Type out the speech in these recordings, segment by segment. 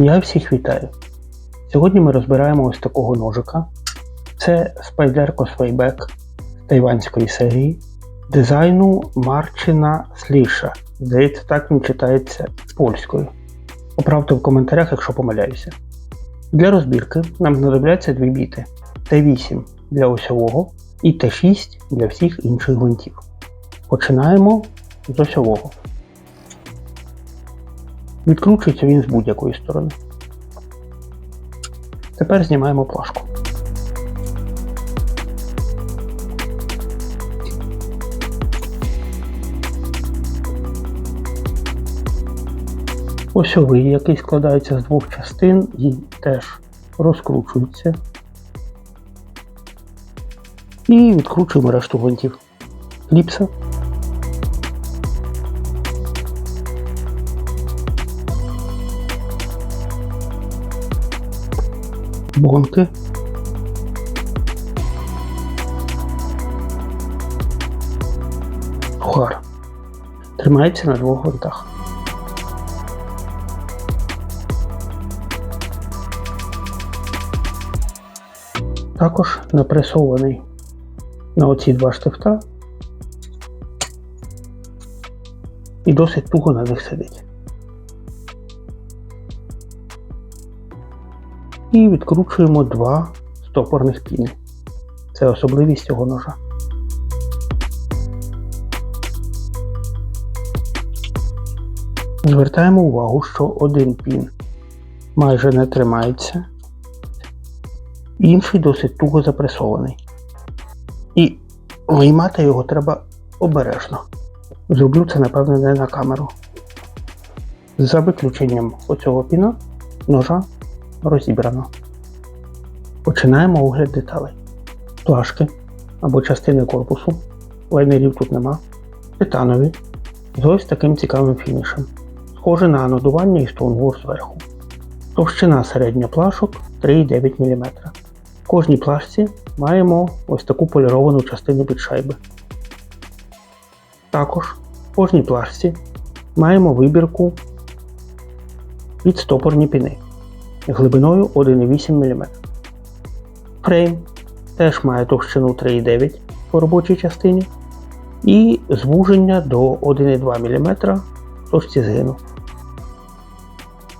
Я всіх вітаю. Сьогодні ми розбираємо ось такого ножика. Це Spyderco Swayback з тайванської серії дизайну Марчина Сліша. Здається, так він читається польською. Поправте в коментарях, якщо помиляюся. Для розбірки нам знадобляться дві біти Т8 для осьового і Т6 для всіх інших гвинтів. Починаємо з осьового. Відкручується він з будь-якої сторони. Тепер знімаємо плашку. Осьовий, який складається з двох частин і теж розкручується. І відкручуємо решту гвинтів. Кліпса. Бонки. Сухар. Тримається на двох гвинтах. Також напресований на оці два штифта і досить туго на них сидить. І відкручуємо два стопорних піни. Це особливість цього ножа. Звертаємо увагу, що один пін майже не тримається, інший досить туго запресований. І виймати його треба обережно. Зроблю це, напевне, не на камеру. За виключенням оцього піна ножа розібрано. Починаємо огляд деталей. Плашки або частини корпусу. Лайнерів тут нема. Титанові. З ось таким цікавим фінішем. Схоже на анодування і стоунгур зверху. Товщина середня плашок 3,9 мм. В кожній плашці маємо ось таку поліровану частину під шайби. Також в кожній плашці маємо вибірку під стопорні піни глибиною 1,8 мм. Фрейм теж має товщину 3,9 по робочій частині і звуження до 1,2 мм в точці згину.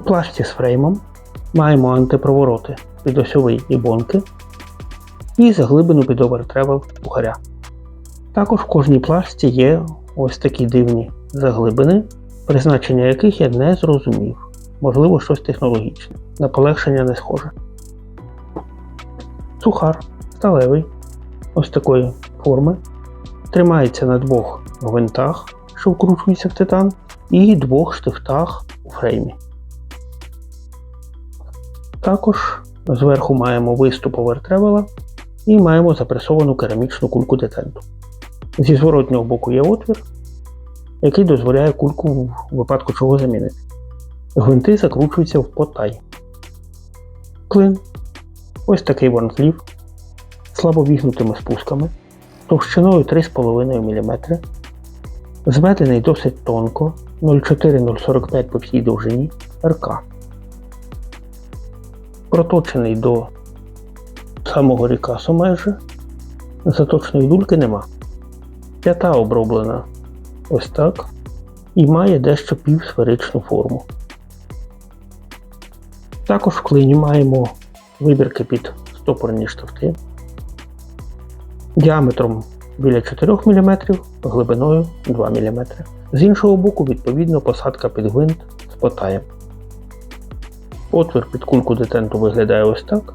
У плашці з фреймом маємо антипровороти під осьовий і бонки і заглибину під овертревел бухаря. Також в кожній плашці є ось такі дивні заглибини, призначення яких я не зрозумів. Можливо, щось технологічне. На полегшення не схоже. Сухар сталевий, ось такої форми. Тримається на двох гвинтах, що вкручується в титан, і двох штифтах у фреймі. Також зверху маємо виступ овертревела і маємо запресовану керамічну кульку детенту. Зі зворотнього боку є отвір, який дозволяє кульку в випадку чого замінити. Гвинти закручуються в потай. Клин. Ось такий вантлів слабо вігнутими спусками, товщиною 3,5 мм, зведений досить тонко 0,4-0,45 по всій довжині РК. Проточений до самого рікасу майже. Заточної дульки нема. П'ята оброблена ось так і має дещо півсферичну форму. Також в клині маємо вибірки під стопорні штовхи діаметром біля 4 мм, глибиною 2 мм. З іншого боку, відповідно, посадка під гвинт з потаєм. Отвір під кульку детенту виглядає ось так.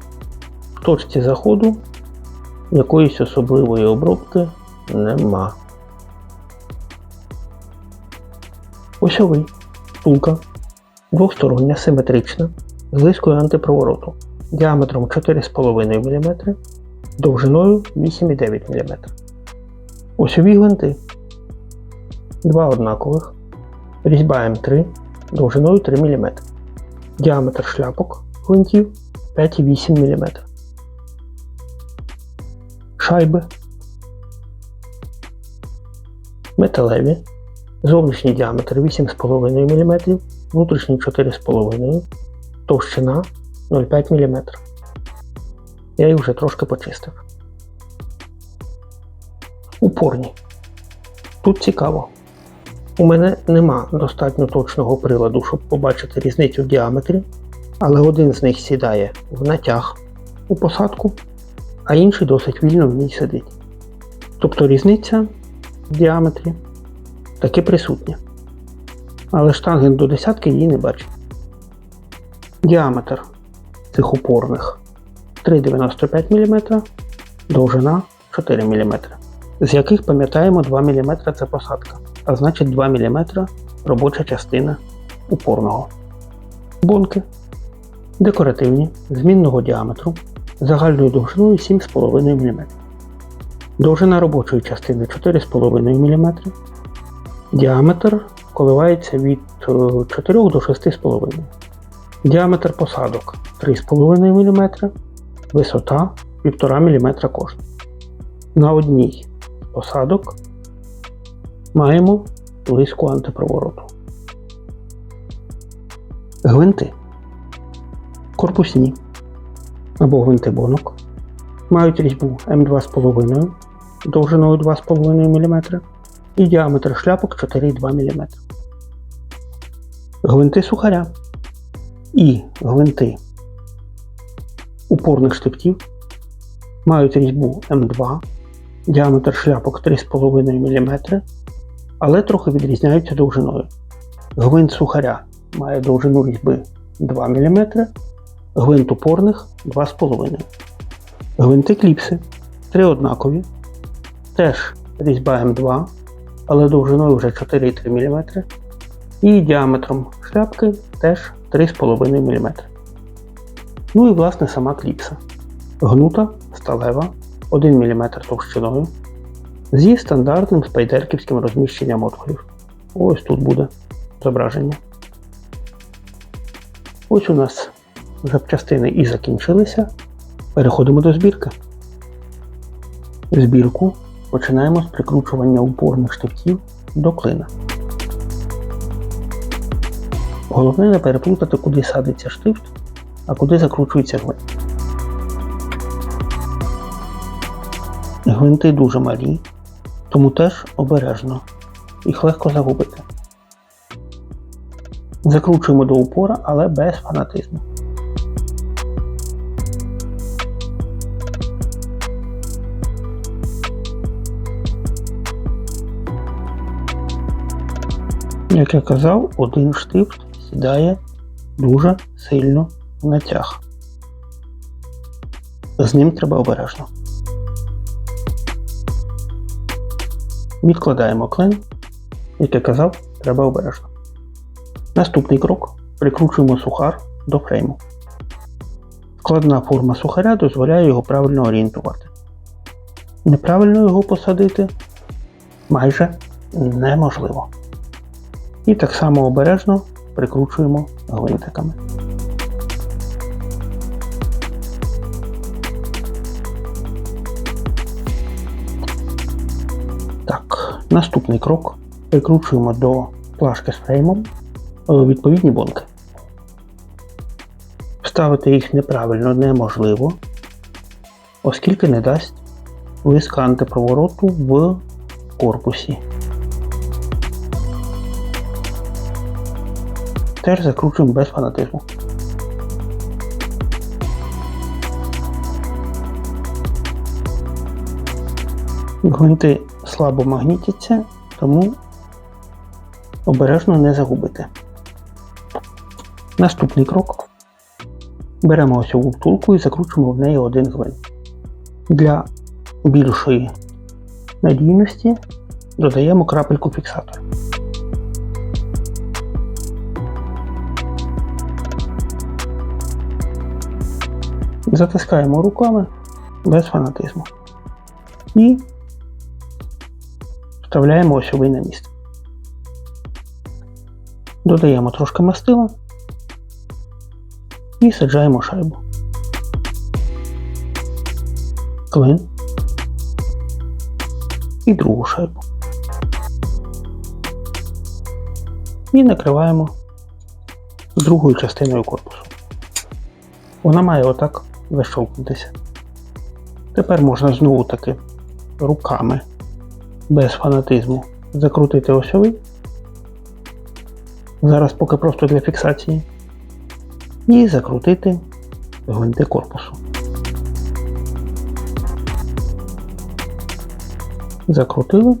В точці заходу якоїсь особливої обробки нема. Осьовий втулка двостороння симетрична з лискою антипровороту діаметром 4,5 мм, довжиною 8,9 мм. Осьові гвинти. Два однакових. Різьба М3 довжиною 3 мм. Діаметр шляпок гвинтів 5,8 мм. Шайби. Металеві. Зовнішній діаметр 8,5 мм, внутрішній 4,5 мм товщина 0,5 мм. Я їх вже трошки почистив. Упорні. Тут цікаво. У мене нема достатньо точного приладу, щоб побачити різницю в діаметрі, але один з них сідає в натяг у посадку, а інший досить вільно в ній сидить. Тобто різниця в діаметрі таки присутня. Але штанген до десятки її не бачить. Діаметр цих опорних 3,95 мм, довжина 4 мм, з яких пам'ятаємо 2 мм це посадка, а значить 2 мм робоча частина упорного. Бонки декоративні змінного діаметру загальною довжиною 7,5 мм. Довжина робочої частини 4,5 мм. Діаметр коливається від е, 4 до 6,5 Діаметр посадок 3,5 мм, висота 1,5 мм кожна. На одній з посадок маємо близьку антипровороту. Гвинти корпусні або гвинти бонок мають різьбу М2,5 довжиною 2,5 мм і діаметр шляпок 4,2 мм. Гвинти сухаря і гвинти упорних штифтів мають різьбу М2, діаметр шляпок 3,5 мм, але трохи відрізняються довжиною. Гвинт сухаря має довжину різьби 2 мм, гвинт упорних 2,5 Гвинти кліпси три однакові, теж різьба М2, але довжиною вже 4,3 мм, і діаметром шляпки теж 3,5 мм. Ну і власне сама кліпса. Гнута, сталева, 1 мм товщиною, зі стандартним спайдерківським розміщенням отворів. Ось тут буде зображення. Ось у нас запчастини і закінчилися. Переходимо до збірки. Збірку починаємо з прикручування упорних штифтів до клина. Головне не переплутати, куди садиться штифт, а куди закручується гвинт. Гвинти дуже малі, тому теж обережно, їх легко загубити. Закручуємо до упора, але без фанатизму. Як я казав, один штифт сідає дуже сильно в натяг. З ним треба обережно. Відкладаємо клин. Як я казав, треба обережно. Наступний крок прикручуємо сухар до фрейму. Складна форма сухаря дозволяє його правильно орієнтувати. Неправильно його посадити майже неможливо. І так само обережно прикручуємо гвинтиками. Так, наступний крок. Прикручуємо до плашки з фреймом е, відповідні бонки. Вставити їх неправильно неможливо, оскільки не дасть близька антипровороту в корпусі. Теж закручуємо без фанатизму. Гвинти слабо магнітяться, тому обережно не загубити. Наступний крок. Беремо осьову втулку і закручуємо в неї один гвинт. Для більшої надійності додаємо крапельку фіксатора. Затискаємо руками без фанатизму. І вставляємо осьовий на місце. Додаємо трошки мастила і саджаємо шайбу. Клин і другу шайбу. І накриваємо другою частиною корпусу. Вона має отак защолкнутися. Тепер можна знову таки руками без фанатизму закрутити осьовий. Зараз поки просто для фіксації. І закрутити гвинти корпусу. Закрутили.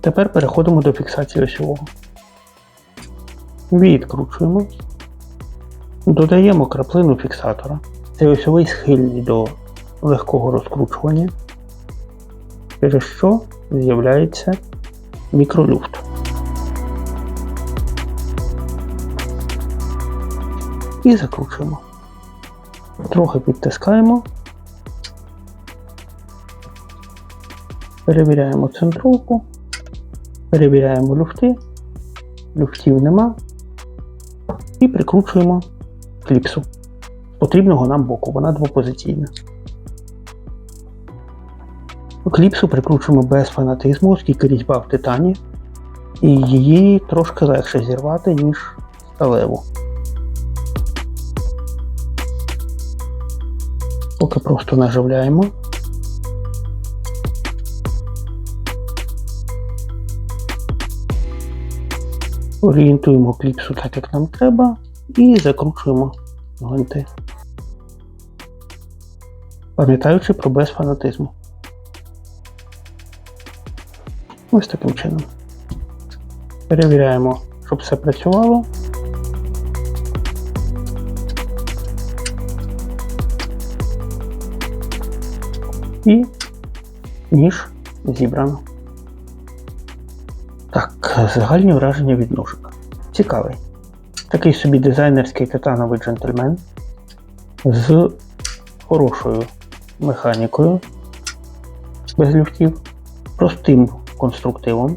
Тепер переходимо до фіксації осьового. Відкручуємо. Додаємо краплину фіксатора. Цей осьовий схильний до легкого розкручування, через що з'являється мікролюфт. І закручуємо. Трохи підтискаємо. Перевіряємо центровку, перевіряємо люфти, люфтів нема. І прикручуємо кліпсу потрібного нам боку, вона двопозиційна. Кліпсу прикручуємо без фанатизму, оскільки різьба в титані, і її трошки легше зірвати, ніж сталеву. Поки просто наживляємо. Орієнтуємо кліпсу так, як нам треба, і закручуємо гвинти. Пам'ятаючи про без фанатизму. Ось таким чином. Перевіряємо, щоб все працювало. І ніж зібрано. Так, загальні враження від ножика. Цікавий. Такий собі дизайнерський титановий джентльмен з хорошою механікою, без люфтів, простим конструктивом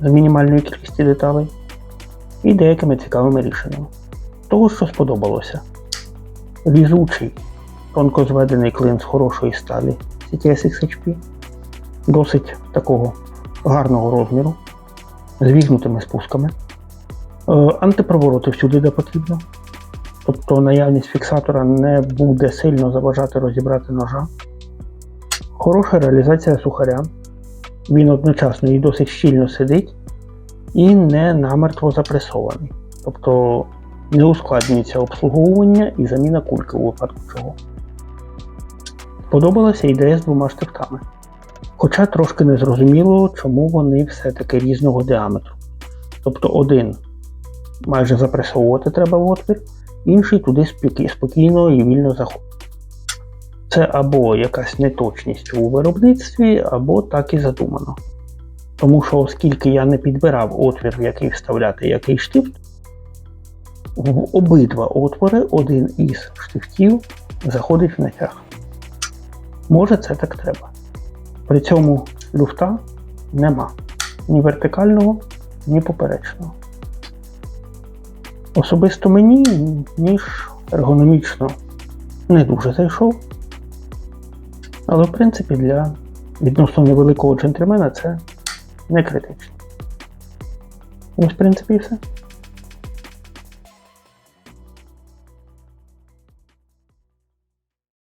з мінімальною кількістю деталей і деякими цікавими рішеннями. Того, що сподобалося. Різучий, тонко зведений клин з хорошої сталі CTS XHP, досить такого гарного розміру, з вігнутими спусками. Е, Антипровороти всюди, де потрібно. Тобто наявність фіксатора не буде сильно заважати розібрати ножа. Хороша реалізація сухаря. Він одночасно і досить щільно сидить, і не намертво запресований. Тобто не ускладнюється обслуговування і заміна кульки у випадку чого. Сподобалася ідея з двома штифтами. Хоча трошки не зрозуміло, чому вони все-таки різного діаметру. Тобто один майже запресовувати треба в отвір, інший туди спокі- спокійно і вільно заходить. Це або якась неточність у виробництві, або так і задумано. Тому що, оскільки я не підбирав отвір, в який вставляти який штифт, в обидва отвори один із штифтів заходить в натяг. Може, це так треба. При цьому люфта нема ні вертикального, ні поперечного. Особисто мені ніж ергономічно не дуже зайшов. Але в принципі для відносно невеликого джентльмена це не критично. Ось, в принципі, і все.